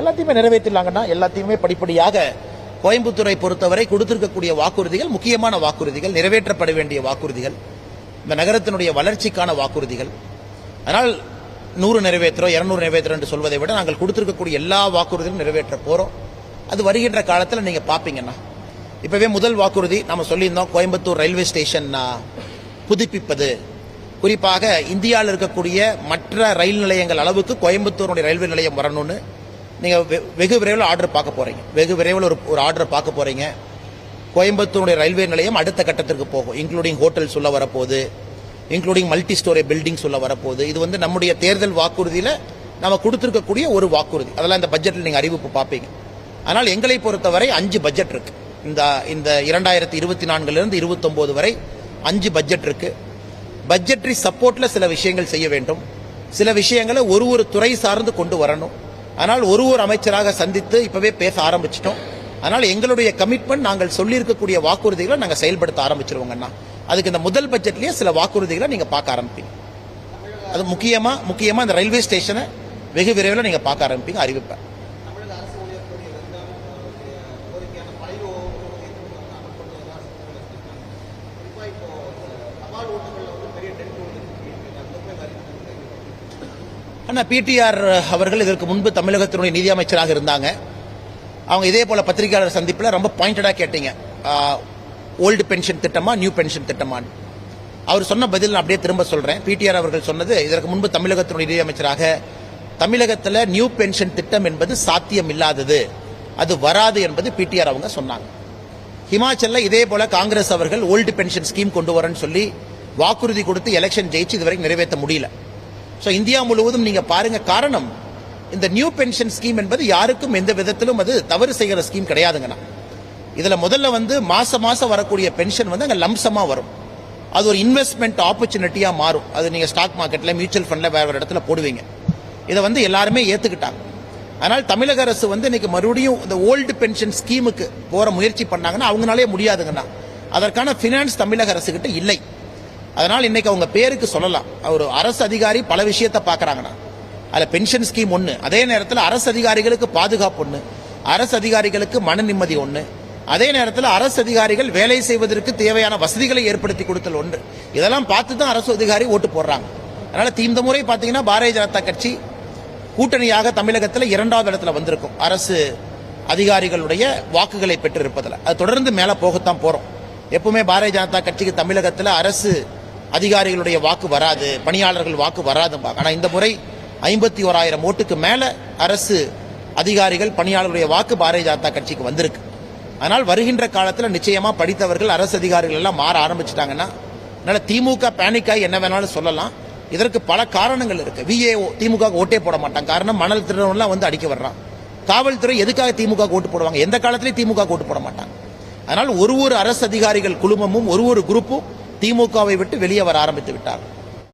எல்லாத்தையுமே நிறைவேற்றிடலாங்கன்னா எல்லாத்தையுமே படிப்படியாக கோயம்புத்தூரை பொறுத்தவரை கொடுத்திருக்கக்கூடிய வாக்குறுதிகள் முக்கியமான வாக்குறுதிகள் நிறைவேற்றப்பட வேண்டிய வாக்குறுதிகள் இந்த நகரத்தினுடைய வளர்ச்சிக்கான வாக்குறுதிகள். அதனால் நூறு நிறைவேற்றுறோம் இரநூறு நிறைவேற்றுறோம் என்று சொல்வதை விட நாங்கள் கொடுத்திருக்கக்கூடிய எல்லா வாக்குறுதிகளும் நிறைவேற்ற போகிறோம் அது வருகின்ற காலத்தில் நீங்கள் பார்ப்பீங்கன்னா இப்போவே முதல் வாக்குறுதி நம்ம சொல்லியிருந்தோம் கோயம்புத்தூர் ரயில்வே ஸ்டேஷன் புதுப்பிப்பது. குறிப்பாக இந்தியாவில் இருக்கக்கூடிய மற்ற ரயில் நிலையங்கள் அளவுக்கு கோயம்புத்தூருடைய ரயில்வே நிலையம் வரணும்னு. நீங்கள் வெ- வெகு விரைவில் ஆர்டர் பார்க்க போகிறீங்க வெகு விரைவில் ஒரு ஒரு ஆர்டர் பார்க்க போகிறீங்க கோயம்புத்தூருடைய ரயில்வே நிலையம் அடுத்த கட்டத்திற்கு போகும். இன்க்ளூடிங் ஹோட்டல் சொல்ல வரப்போகுது. இன்க்ளூடிங் மல்டி ஸ்டோரி பில்டிங் சொல்ல வரப்போகுது. இது வந்து நம்முடைய தேர்தல் வாக்குறுதியில் நம்ம கொடுத்துருக்கக்கூடிய ஒரு வாக்குறுதி. அதெல்லாம் இந்த பட்ஜெட்டில் நீங்கள் அறிவிப்பு பார்ப்பீங்க. ஆனால் எங்களை பொறுத்தவரை அஞ்சு பட்ஜெட் இருக்கு. இந்த இந்த இரண்டாயிரத்தி இருபத்தி நான்குலேருந்து இருபத்தொம்போது வரை அஞ்சு பட்ஜெட் இருக்கு. பட்ஜெட்ரி சப்போர்ட்டில் சில விஷயங்கள் செய்ய வேண்டும். சில விஷயங்களை ஒரு ஒரு துறை சார்ந்து கொண்டு வரணும். ஆனால் ஒரு ஒரு அமைச்சராக சந்தித்து இப்பவே பேச ஆரம்பிச்சிட்டோம். அதனால் எங்களுடைய கமிட்மெண்ட் நாங்கள் சொல்லியிருக்கக்கூடிய வாக்குறுதிகளை நாங்கள் செயல்படுத்த ஆரம்பிச்சிருவோங்கண்ணா அதுக்கு இந்த முதல் பட்ஜெட்லேயே சில வாக்குறுதிகளை நீங்கள் பார்க்க ஆரம்பிப்பீங்க. அது முக்கியமாக முக்கியமாக இந்த ரயில்வே ஸ்டேஷனை வெகு விரைவில் நீங்கள் பார்க்க ஆரம்பிப்பீங்க அறிவிப்பேன். அண்ணா பிடிஆர் அவர்கள் இதற்கு முன்பு தமிழகத்தினுடைய நிதியமைச்சராக இருந்தாங்க. அவங்க இதே போல பத்திரிகையாளர் சந்திப்பில் ரொம்ப பாயிண்டடாக கேட்டீங்க. ஓல்டு பென்ஷன் திட்டமா நியூ பென்ஷன் திட்டமான்னு. அவர் சொன்ன பதில் நான் அப்படியே திரும்ப சொல்றேன். பிடிஆர் அவர்கள் சொன்னது இதற்கு முன்பு தமிழகத்தினுடைய நிதியமைச்சராக தமிழகத்தில் நியூ பென்ஷன் திட்டம் என்பது சாத்தியம் இல்லாதது. அது வராது என்பது பிடிஆர் அவங்க சொன்னாங்க. ஹிமாச்சலில் இதே போல காங்கிரஸ் அவர்கள் ஓல்டு பென்ஷன் ஸ்கீம் கொண்டு வரேன்னு சொல்லி வாக்குறுதி கொடுத்து எலெக்ஷன் ஜெயிச்சு இதுவரைக்கும் நிறைவேற்ற முடியல. ஸோ இந்தியா முழுவதும் நீங்க பாருங்க காரணம். இந்த நியூ பென்ஷன் ஸ்கீம் என்பது யாருக்கும் எந்த விதத்திலும் அது தவறு செய்கிற ஸ்கீம் கிடையாதுங்கண்ணா. இதுல முதல்ல வந்து மாசம் மாசம் வரக்கூடிய பென்ஷன் வந்து அங்க லம்சமா வரும். அது ஒரு இன்வெஸ்ட்மெண்ட் ஆப்பர்ச்சுனிட்டியா மாறும். அது நீங்க ஸ்டாக் மார்க்கெட்ல மியூச்சுவல் ஃபண்ட்ல வேற ஒரு இடத்துல போடுவீங்க. இதை வந்து எல்லாருமே ஏத்துக்கிட்டாங்க. ஆனால் தமிழக அரசு வந்து இன்னைக்கு மறுபடியும் இந்த ஓல்டு பென்ஷன் ஸ்கீமுக்கு போற முயற்சி பண்ணாங்கன்னா அவங்களாலே முடியாதுங்கண்ணா. அதற்கான பினான்ஸ் தமிழக அரசு கிட்ட இல்லை. அதனால் இன்னைக்கு அவங்க பேருக்கு சொல்லலாம். ஒரு அரசு அதிகாரி பல விஷயத்தை பார்க்குறாங்கண்ணா. அதில் பென்ஷன் ஸ்கீம் ஒன்று அதே நேரத்தில் அரசு அதிகாரிகளுக்கு பாதுகாப்பு ஒன்று அரசு அதிகாரிகளுக்கு மன நிம்மதி ஒன்று அதே நேரத்தில் அரசு அதிகாரிகள் வேலை செய்வதற்கு தேவையான வசதிகளை ஏற்படுத்தி கொடுத்தல் ஒன்று. இதெல்லாம் பார்த்து தான் அரசு அதிகாரி ஓட்டு போடுறாங்க. அதனால் இந்த முறை பார்த்தீங்கன்னா பாரதிய ஜனதா கட்சி கூட்டணியாக தமிழகத்தில் இரண்டாவது இடத்துல வந்திருக்கும். அரசு அதிகாரிகளுடைய வாக்குகளை பெற்றிருப்பதில். அது தொடர்ந்து மேலே போகத்தான் போகிறோம் எப்பவுமே பாரதிய ஜனதா கட்சிக்கு தமிழகத்தில் அரசு அதிகாரிகளுடைய வாக்கு வராது பணியாளர்கள் வாக்கு வராதும்பா ஆனால் இந்த முறை ஐம்பத்தி ஓராயிரம் ஓட்டுக்கு மேல அரசு அதிகாரிகள் பணியாளர்களுடைய வாக்கு பாரதிய ஜனதா கட்சிக்கு வந்திருக்கு. ஆனால் வருகின்ற காலத்தில் நிச்சயமா படித்தவர்கள் அரசு அதிகாரிகள் எல்லாம் மாற ஆரம்பிச்சிட்டாங்கன்னா அதனால் திமுக பேனிக் ஆகி என்ன வேணாலும் சொல்லலாம். இதற்கு பல காரணங்கள் இருக்கு. விஏஓ திமுக ஓட்டே போட மாட்டாங்க. காரணம் மணல் திருடவன்லாம் வந்து அடிக்க வர்றான். காவல்துறை எதுக்காக திமுக ஓட்டு போடுவாங்க? எந்த காலத்திலயும் திமுக ஓட்டு போட மாட்டாங்க. அதனால் ஒரு ஒரு அரசு அதிகாரிகள் குழுமமும் ஒரு ஒரு குரூப்பும் திமுகவை விட்டு வெளியே வர ஆரம்பித்து விட்டார்கள்.